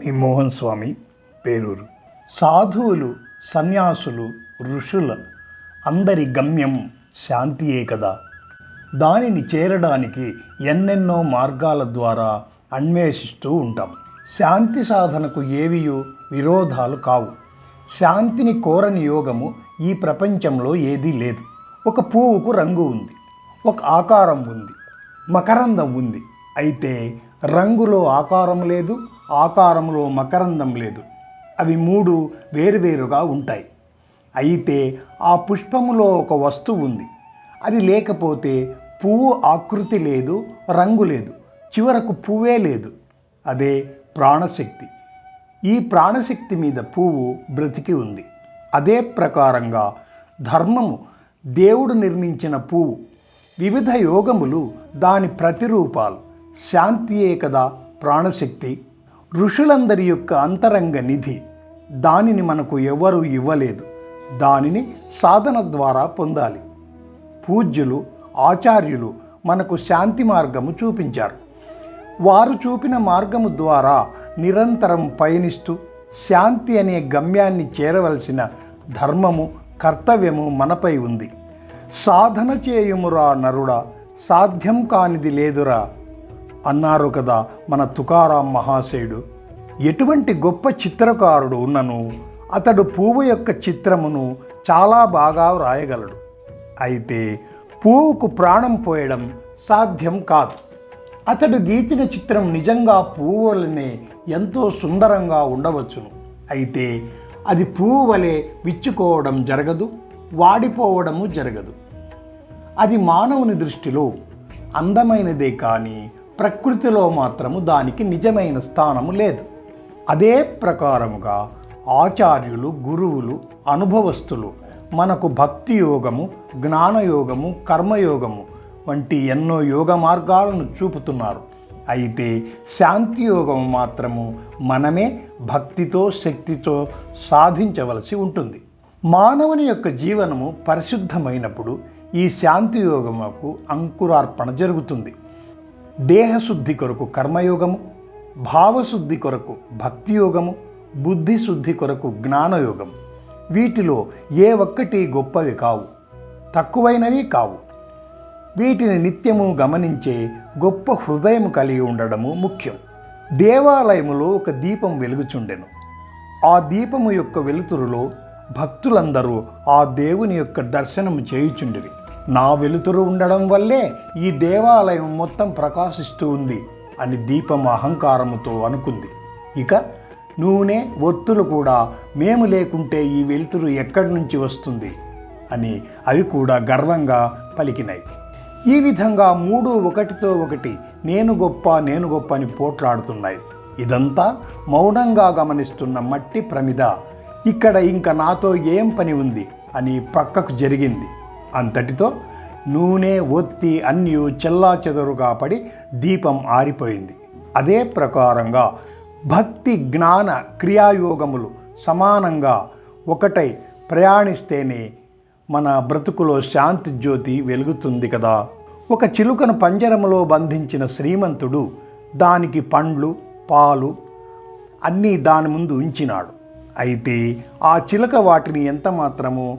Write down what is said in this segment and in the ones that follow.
మీ మోహన్ స్వామి పేరూరు సాధువులు సన్యాసులు ఋషుల అందరి గమ్యం శాంతియే కదా. దానిని చేరడానికి ఎన్నెన్నో మార్గాల ద్వారా అన్వేషిస్తూ ఉంటాం. శాంతి సాధనకు ఏవియో విరోధాలు కావు. శాంతిని కోరని యోగము ఈ ప్రపంచంలో ఏదీ లేదు. ఒక పువ్వుకు రంగు ఉంది. ఒక ఆకారం ఉంది. మకరందం ఉంది. అయితే రంగులో ఆకారం లేదు ఆకారంలో మకరందం లేదు. అవి మూడు వేరువేరుగా ఉంటాయి. అయితే ఆ పుష్పములో ఒక వస్తువు ఉంది. అది లేకపోతే పువ్వు ఆకృతి లేదు రంగు లేదు చివరకు పువ్వే లేదు. అదే ప్రాణశక్తి. ఈ ప్రాణశక్తి మీద పువ్వు బ్రతికి ఉంది. అదే ప్రకారంగా ధర్మము దేవుడు నిర్మించిన పువ్వు. వివిధ యోగములు దాని ప్రతిరూపాలు. శాంతియే కదా ప్రాణశక్తి. ఋషులందరి యొక్క అంతరంగ నిధి. దానిని మనకు ఎవరూ ఇవ్వలేదు. దానిని సాధన ద్వారా పొందాలి. పూజ్యులు ఆచార్యులు మనకు శాంతి మార్గము చూపించారు. వారు చూపిన మార్గము ద్వారా నిరంతరం పయనిస్తూ శాంతి అనే గమ్యాన్ని చేరవలసిన ధర్మము కర్తవ్యము మనపై ఉంది. సాధన చేయుమురా నరుడా సాధ్యం కానిది లేదురా. అన్నారు కదా మన తుకారాం మహాశయుడు. ఎటువంటి గొప్ప చిత్రకారుడు ఉన్నను అతడు పువ్వు యొక్క చిత్రమును చాలా బాగా వ్రాయగలడు. అయితే పువ్వుకు ప్రాణం పోయడం సాధ్యం కాదు. అతడు గీచిన చిత్రం నిజంగా పువ్వు వలనే ఎంతో సుందరంగా ఉండవచ్చును. అయితే అది పువ్వు వలె విచ్చుకోవడం జరగదు వాడిపోవడము జరగదు. అది మానవుని దృష్టిలో అందమైనదే కానీ ప్రకృతిలో మాత్రము దానికి నిజమైన స్థానము లేదు. అదే ప్రకారముగా ఆచార్యులు గురువులు అనుభవస్తులు మనకు భక్తి యోగము జ్ఞానయోగము కర్మయోగము వంటి ఎన్నో యోగ మార్గాలను చూపుతున్నారు. అయితే శాంతి యోగం మాత్రము మనమే భక్తితో శక్తితో సాధించవలసి ఉంటుంది. మానవుని యొక్క జీవనము పరిశుద్ధమైనప్పుడు ఈ శాంతి యోగముకు అంకురార్పణ జరుగుతుంది. దేహశుద్ధి కొరకు కర్మయోగము భావశుద్ధి కొరకు భక్తియోగము బుద్ధిశుద్ధి బుద్ధి శుద్ధి కొరకు జ్ఞానయోగం వీటిలో ఏ ఒక్కటి గొప్పవి కావు తక్కువైనవి కావు. వీటిని నిత్యము గమనించే గొప్ప హృదయం కలిగి ఉండడము ముఖ్యం. దేవాలయములో ఒక దీపం వెలుగుచుండెను. ఆ దీపము యొక్క వెలుతురులో భక్తులందరూ ఆ దేవుని యొక్క దర్శనం చేయుచుండిరి. నా వెలుతురు ఉండడం వల్లే ఈ దేవాలయం మొత్తం ప్రకాశిస్తూ ఉంది అని దీపం అహంకారముతో అనుకుంది. ఇక నూనె ఒత్తులు కూడా మేము లేకుంటే ఈ వెలుతురు ఎక్కడి నుంచి వస్తుంది? అని అవి కూడా గర్వంగా పలికినాయి. ఈ విధంగా మూడు ఒకటితో ఒకటి నేను గొప్ప నేను గొప్ప అని పోట్లాడుతున్నాయి. ఇదంతా మౌనంగా గమనిస్తున్న మట్టి ప్రమిద ఇక్కడ ఇంకా నాతో ఏం పని ఉంది అని పక్కకు జరిగింది. అంతటితో నూనె ఒత్తి అన్నీ చెల్లా చెదరుగా పడి దీపం ఆరిపోయింది. అదే ప్రకారంగా భక్తి జ్ఞాన క్రియాయోగములు సమానంగా ఒకటై ప్రయాణిస్తేనే మన బ్రతుకులో శాంతి జ్యోతి వెలుగుతుంది కదా. ఒక చిలుకను పంజరములో బంధించిన శ్రీమంతుడు దానికి పండ్లు పాలు అన్నీ దాని ముందు ఉంచినాడు. అయితే ఆ చిలక వాటిని ఎంత మాత్రము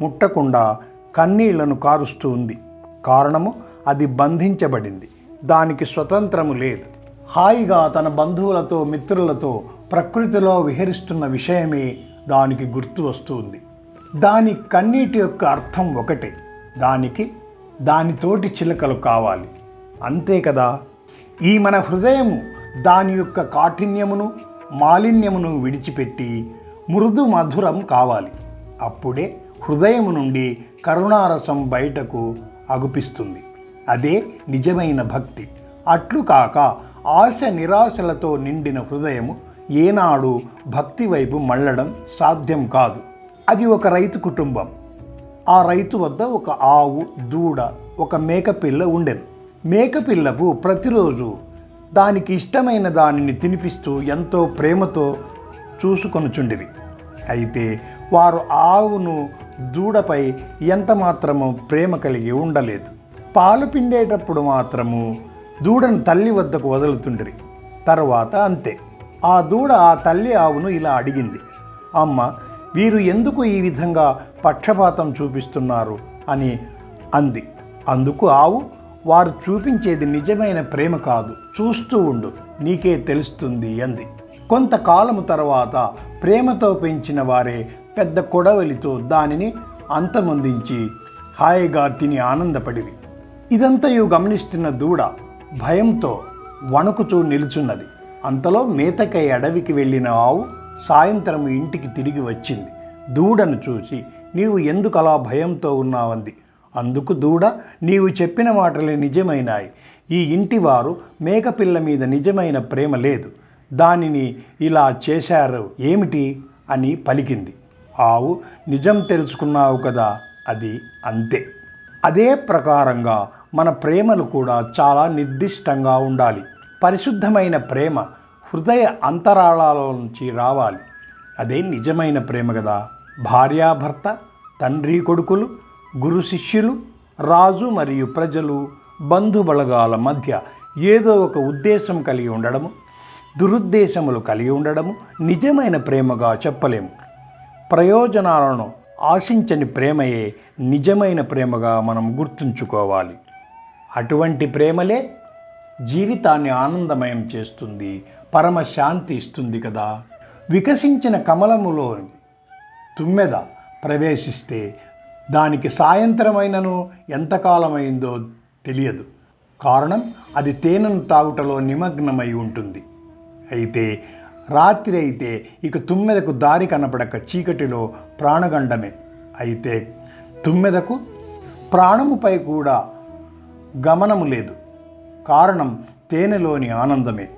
ముట్టకుండా కన్నీళ్ళను కారుస్తూ ఉంది. కారణము అది బంధించబడింది. దానికి స్వతంత్రము లేదు. హాయిగా తన బంధువులతో మిత్రులతో ప్రకృతిలో విహరిస్తున్న విషయమే దానికి గుర్తు వస్తుంది. దాని కన్నీటి యొక్క అర్థం ఒకటే. దానికి దానితోటి చిలకలు కావాలి. అంతే కదా? ఈ మన హృదయము దాని యొక్క కాఠిన్యమును మాలిన్యమును విడిచిపెట్టి మృదు మధురం కావాలి. అప్పుడే హృదయము నుండి కరుణారసం బయటకు అగుపిస్తుంది. అదే నిజమైన భక్తి. అట్లు కాక ఆశ నిరాశలతో నిండిన హృదయము ఏనాడు భక్తి వైపు మళ్ళడం సాధ్యం కాదు. అది ఒక రైతు కుటుంబం. ఆ రైతు వద్ద ఒక ఆవు దూడ ఒక మేకపిల్ల ఉండెను. మేకపిల్లకు ప్రతిరోజు దానికి ఇష్టమైన దానిని తినిపిస్తూ ఎంతో ప్రేమతో చూసుకొనుచుండిరి. అయితే వారు ఆవును దూడపై ఎంత మాత్రము ప్రేమ కలిగి ఉండలేదు. పాలు పిండేటప్పుడు మాత్రము దూడను తల్లి వద్దకు వదులుతుండ్రి. తర్వాత అంతే. ఆ దూడ ఆ తల్లి ఆవును ఇలా అడిగింది అమ్మ వీరు ఎందుకు ఈ విధంగా పక్షపాతం చూపిస్తున్నారు? అని అంది. అందుకు ఆవు వారు చూపించేది నిజమైన ప్రేమ కాదు. చూస్తూ ఉండు నీకే తెలుస్తుంది అంది. కొంతకాలము తర్వాత ప్రేమతో పెంచిన వారే పెద్ద కొడవలితో దానిని అంతమొందించి హాయిగా తిని ఆనందపడివి ఇదంతయు గమనిస్తున్న దూడ భయంతో వణుకుతూ నిలుచున్నది. అంతలో మేతకై అడవికి వెళ్ళిన ఆవు సాయంత్రం ఇంటికి తిరిగి వచ్చింది. దూడను చూసి నీవు ఎందుకు అలా భయంతో ఉన్నావంది? అందుకు దూడ నీవు చెప్పిన మాటలే నిజమైనాయి. ఈ ఇంటివారు మేకపిల్ల మీద నిజమైన ప్రేమ లేదు. దానిని ఇలా చేశారు ఏమిటి? అని పలికింది. ఆవు నిజం తెలుసుకున్నావు కదా అది అంతే. అదే ప్రకారంగా మన ప్రేమలు కూడా చాలా నిర్దిష్టంగా ఉండాలి. పరిశుద్ధమైన ప్రేమ హృదయ అంతరాళాల నుంచి రావాలి. అదే నిజమైన ప్రేమ కదా. భార్యాభర్త తండ్రి కొడుకులు గురు శిష్యులు రాజు మరియు ప్రజలు బంధుబలగాల మధ్య ఏదో ఒక ఉద్దేశం కలిగి ఉండడము దురుద్దేశములు కలిగి ఉండడము నిజమైన ప్రేమగా చెప్పలేము. ప్రయోజనాలను ఆశించని ప్రేమయే నిజమైన ప్రేమగా మనం గుర్తుంచుకోవాలి. అటువంటి ప్రేమలే జీవితాన్ని ఆనందమయం చేస్తుంది పరమశాంతి ఇస్తుంది కదా. వికసించిన కమలములో తుమ్మెద ప్రవేశిస్తే దానికి సాయంత్రమైనను ఎంతకాలమైందో తెలియదు. కారణం అది తేనెను తాగుటలో నిమగ్నమై ఉంటుంది. అయితే రాత్రి అయితే ఇక తుమ్మెదకు దారి కనపడక చీకటిలో ప్రాణగండమే. అయితే తుమ్మెదకు ప్రాణముపై కూడా గమనము లేదు. కారణం తేనెలోని ఆనందమే.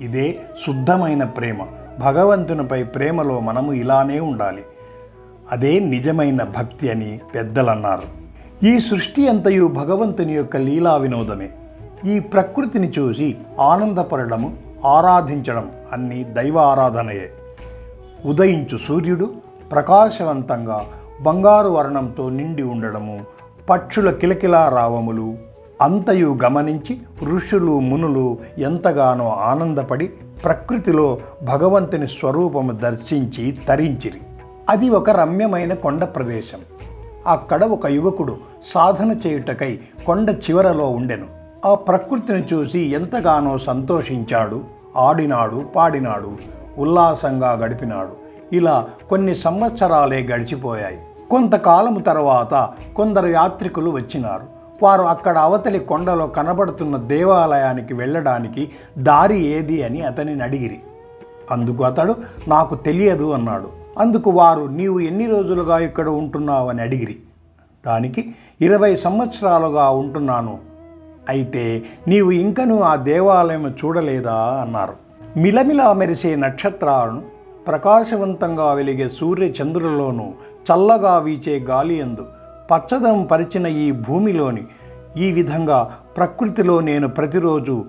ఇదే శుద్ధమైన ప్రేమ. భగవంతునిపై ప్రేమలో మనము ఇలానే ఉండాలి. అదే నిజమైన భక్తి అని పెద్దలన్నారు. ఈ సృష్టి అంతయు భగవంతుని యొక్క లీలా వినోదమే. ఈ ప్రకృతిని చూసి ఆనందపడము ఆరాధించడం అన్ని దైవ ఆరాధనయే. ఉదయించు సూర్యుడు ప్రకాశవంతంగా బంగారు వర్ణంతో నిండి ఉండడము పక్షుల కిలకిలా రావములు అంతయు గమనించి ఋషులు మునులు ఎంతగానో ఆనందపడి ప్రకృతిలో భగవంతుని స్వరూపము దర్శించి తరించిరి. అది ఒక రమ్యమైన కొండ ప్రదేశం. అక్కడ ఒక యువకుడు సాధన చేయుటకై కొండ చివరలో ఉండెను. ఆ ప్రకృతిని చూసి ఎంతగానో సంతోషించాడు. ఆడినాడు పాడినాడు ఉల్లాసంగా గడిపినాడు. ఇలా కొన్ని సంవత్సరాలే గడిచిపోయాయి. కొంతకాలం తర్వాత కొందరు యాత్రికులు వచ్చినారు. వారు అక్కడ అవతలి కొండలో కనబడుతున్న దేవాలయానికి వెళ్ళడానికి దారి ఏది అని అతనిని అడిగిరి. అందుకు అతడు నాకు తెలియదు అన్నాడు. అందుకు వారు నీవు ఎన్ని రోజులుగా ఇక్కడ ఉంటున్నావు అని అడిగిరి. దానికి ఇరవై సంవత్సరాలుగా ఉంటున్నాను. అయితే నీవు ఇంకనూ ఆ దేవాలయం చూడలేదా? అన్నారు. మిలమిలా మెరిసే నక్షత్రాలను ప్రకాశవంతంగా వెలిగే సూర్యచంద్రులలోనూ చల్లగా వీచే గాలి ఎందు పచ్చదనం పరిచిన ఈ భూమిలోని ఈ విధంగా ప్రకృతిలో నేను ప్రతిరోజు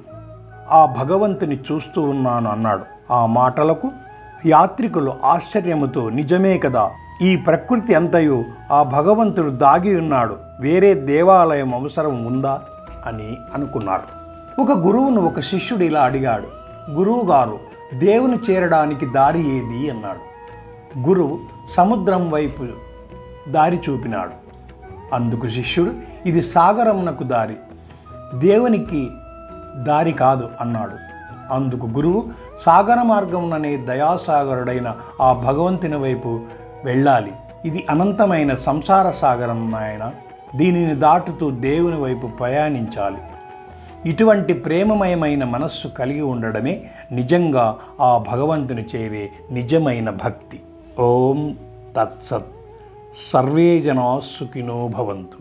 ఆ భగవంతుని చూస్తూ ఉన్నాను అన్నాడు. ఆ మాటలకు యాత్రికులు ఆశ్చర్యముతో నిజమే కదా ఈ ప్రకృతి అంతయు ఆ భగవంతుడు దాగి ఉన్నాడు వేరే దేవాలయం అవసరం ఉందా? అని అనుకున్నారు. ఒక గురువును ఒక శిష్యుడు ఇలా అడిగాడు గురువుగారు దేవుని చేరడానికి దారి ఏది? అన్నాడు. గురువు సముద్రం వైపు దారి చూపినాడు. అందుకు శిష్యుడు ఇది సాగరమునకు దారి దేవునికి దారి కాదు అన్నాడు. అందుకు గురువు సాగర మార్గముననే దయాసాగరుడైన ఆ భగవంతుని వైపు వెళ్ళాలి. ఇది అనంతమైన సంసార సాగరం నాయన. దీనిని దాటుతూ దేవుని వైపు ప్రయాణించాలి. ఇటువంటి ప్రేమమయమైన మనస్సు కలిగి ఉండడమే నిజంగా ఆ భగవంతుని చేరే నిజమైన భక్తి. ఓం తత్సత్. సర్వే జనా సుఖినో భవంతు.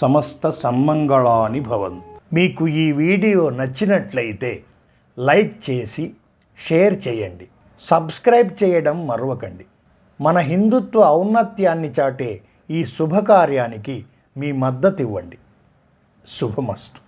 సమస్త సమ్మంగళాని భవంతు. మీకు ఈ వీడియో నచ్చినట్లయితే లైక్ చేసి షేర్ చేయండి. సబ్స్క్రైబ్ చేయడం మరవకండి. మన హిందుత్వ ఔన్నత్యాన్ని చాటే ఈ శుభకార్యానికి మీ మద్దతు ఇవ్వండి. శుభమస్తు.